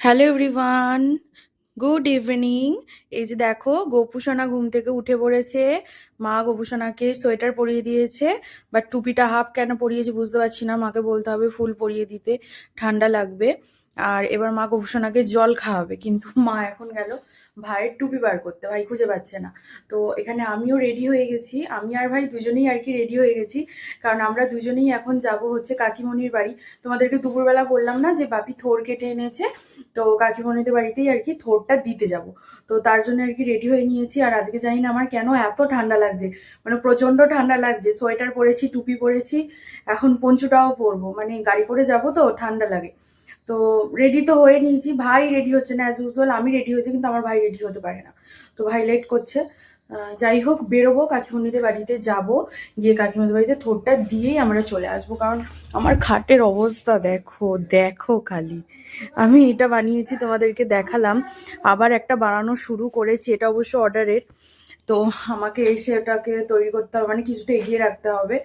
Hello everyone good evening এই যে দেখো, গোপুসোনা ঘুম থেকে উঠে পড়েছে। মা গোপুসোনাকে সোয়েটার পরিয়ে দিয়েছে বাট টুপিটা হাফ কেন পরিয়েছে বুঝতে পারছি না। মাকে বলতে হবে ফুল পরিয়ে দিতে, ঠান্ডা লাগবে। আর এবার মা গোপুসোনাকে জল খাওয়াবে, কিন্তু মা এখন গেল ভাইয়ের টুপি বার করতে, ভাই খুঁজে পাচ্ছে না। তো এখানে আমিও রেডি হয়ে গেছি। আমি আর ভাই দুজনেই আর কি রেডি হয়ে গেছি। কারণ আমরা দুজনেই এখন যাব হচ্ছে কাকিমণির বাড়ি। তোমাদেরকে দুপুরবেলা বললাম না যে বাপি থোর কেটে এনেছে? তো কাকিমণিদের বাড়িতেই আর কি থোরটা দিতে যাব। তো তার জন্য আর কি রেডি হয়ে নিয়েছি। আর আজকে জানি না আমার কেন এত ঠান্ডা লাগছে। মানে প্রচণ্ড ঠান্ডা লাগছে। সোয়েটার পরেছি, টুপি পরেছি। এখন পঞ্চুটাও পরবো। মানে গাড়ি করে যাব তো, ঠান্ডা লাগে। তো রেডি তো হয়ে নিয়েছি। ভাই রেডি হচ্ছে না অ্যাজ ইউজুয়াল আমি রেডি হয়েছি, কিন্তু আমার ভাই রেডি হতে পারে না। তো ভাই লেট করছে। যাই হোক, বেরোবো, কাকিমণিদের বাড়িতে যাব, গিয়ে কাকিমণিদের বাড়িতে থোরটা দিয়েই আমরা চলে আসব। কারণ আমার খাটের অবস্থা দেখো দেখো খালি। আমি এটা বানিয়েছি, তোমাদেরকে দেখালাম। আবার একটা বানানো শুরু করেছি, এটা অবশ্য অর্ডারের। তো আমাকে এসে ওটাকে তৈরি করতে হবে মানে কিছুটা এগিয়ে রাখতে হবে।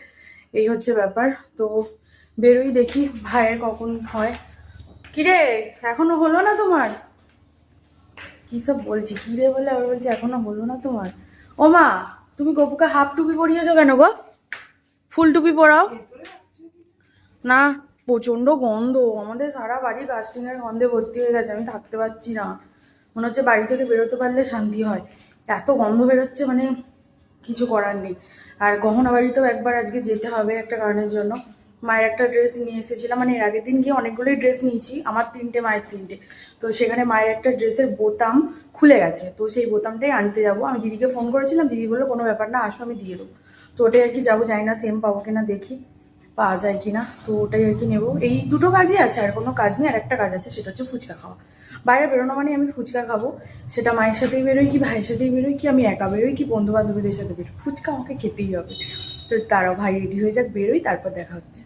এই হচ্ছে ব্যাপার। তো বেরোই দেখি, ভাইয়ের কখন হয়। কিরে, এখনও হলো না তোমার? কি সব বলছি? কিরে বলে আবার বলছি, এখনও হলো না তোমার? ও মা, তুমি গপুকে হাফ টুপি পরিয়েছো কেন গো? ফুল টুপি পরাও? না প্রচণ্ড গন্ধ। আমাদের সারা বাড়ি কাস্টিংয়ের গন্ধে ভর্তি হয়ে গেছে, আমি থাকতে পারছি না। মনে হচ্ছে বাড়ি থেকে বেরোতে পারলে শান্তি হয়। এত গন্ধ বেরোচ্ছে মানে কিছু করার নেই। আর গহনা বাড়িতেও একবার আজকে যেতে হবে একটা কারণের জন্য। মায়ের একটা ড্রেস নিয়ে এসেছিলাম। মানে এর আগের দিন গিয়ে অনেকগুলোই ড্রেস নিয়েছি। আমার তিনটে, মায়ের তিনটে। তো সেখানে মায়ের একটা ড্রেসের বোতাম খুলে গেছে। তো সেই বোতামটাই আনতে যাব। আমি দিদিকে ফোন করেছিলাম। দিদি বলল, কোনো ব্যাপার না, আসো, আমি দিয়ে দেবো। তো ওটাই আর কি যাব, জানি না সেম পাবো কিনা, দেখি, পাওয়া যায় কিনা। তো ওটাই আর কি নেব। এই দুটো কাজই আছে, আর কোনো কাজ নেই। আর একটা কাজ আছে, সেটা হচ্ছে ফুচকা খাওয়া। বাইরে বেরোনো মানে আমি ফুচকা খাব। সেটা মায়ের সাথেই বেরোই কি, ভাইয়ের সাথেই বেরোই কি, আমি একা বেরোই কি বন্ধু বান্ধবীদের সাথে বেরোই? ফুচকা আমাকে খেতেই হবে। তো তারাও ভাই রেডি হয়ে যাক, বেরোই, তারপর দেখা হচ্ছে।